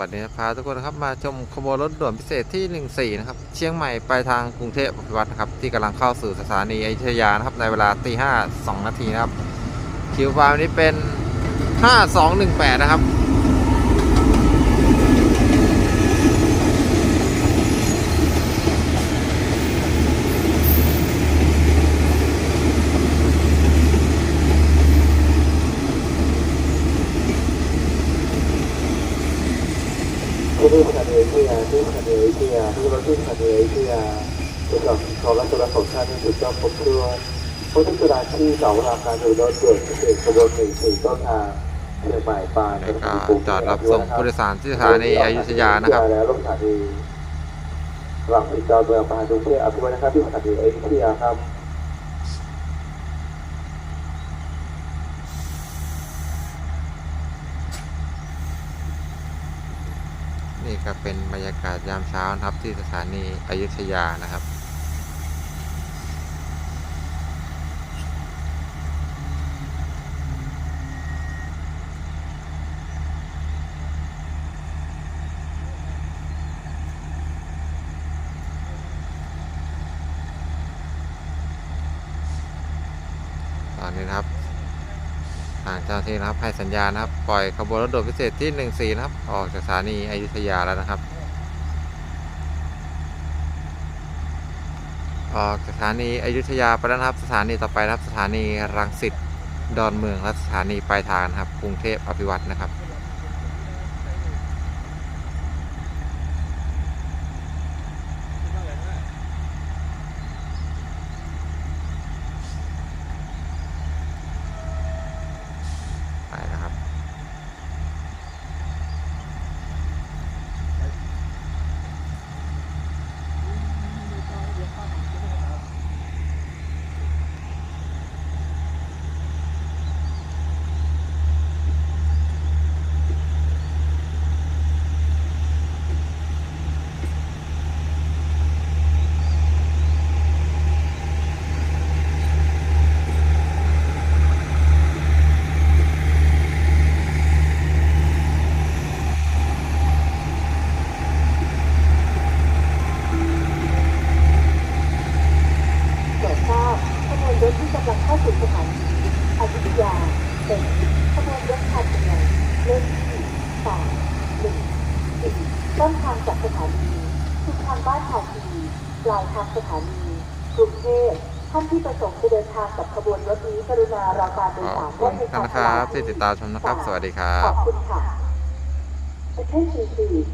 วัสดีครับทุกคนนะครับมาชมขบวนรถด่วนพิเศษที่ 14 นะครับ เชียงใหม่ไปทางกรุงเทพอภิวัตนะครับ ที่กำลังเข้าสู่สถานีอยุธยานะครับในเวลาตีห้าสองนาทีนะครับคิวฟาร์มนี้เป็น 5218 นะครับ ที่นี่สถานีอยุธยาที่สถานีอยุธยาที่รถที่สถานีอยุธยาจุดจอดของรัชดาของชาติจุดจอดครบถ้วนผู้ที่จุฬาที่เสาเวลาการโดยรถด่วนพิเศษขบวนหนึ่งสี่ต้นทางเชียงใหม่ปานแล้วก็จอดรับส่งผู้โดยสารที่สถานีอยุธยานะครับแล้วลงสถานีหลังติดจอดเมืองปานกรุงเทพอภิวัฒนะครับที่สถานีอยุธยาครับ นี่ก็เป็นบรรยากาศยามเช้านะครับที่สถานีอยุธยานะครับ ตอนนี้นะครับ ทางเจ้าที่นะครับให้สัญญาณนะครับ ปล่อยขบวนรถด่วนพิเศษที่ 14 นะครับ ออกจากสถานีอยุธยาแล้วนะครับ ออกจากสถานีอยุธยาไปแล้วครับ สถานีต่อไปนะครับสถานีรังสิตดอนเมืองและสถานีปลายทางครับกรุงเทพอภิวัตนะครับ ไปนะครับ โปรดทราบขบวนรถที่กำลังเข้าสู่สถานอยุธยาเป็นขบวนรถทางเดียวเลขที่สามหนึ่งสี่ต้นทางจากสถานีคือทางบ้านภาคีปลายทางสถานีกรุงเทพท่านที่ประสงค์จะเดินทางกับขบวนรถนี้กรุณารอการโดยสารได้ในทานนะครับที่ติดตามชมนะครับ สวัสดีครับ ขอบคุณค่ะ Attention please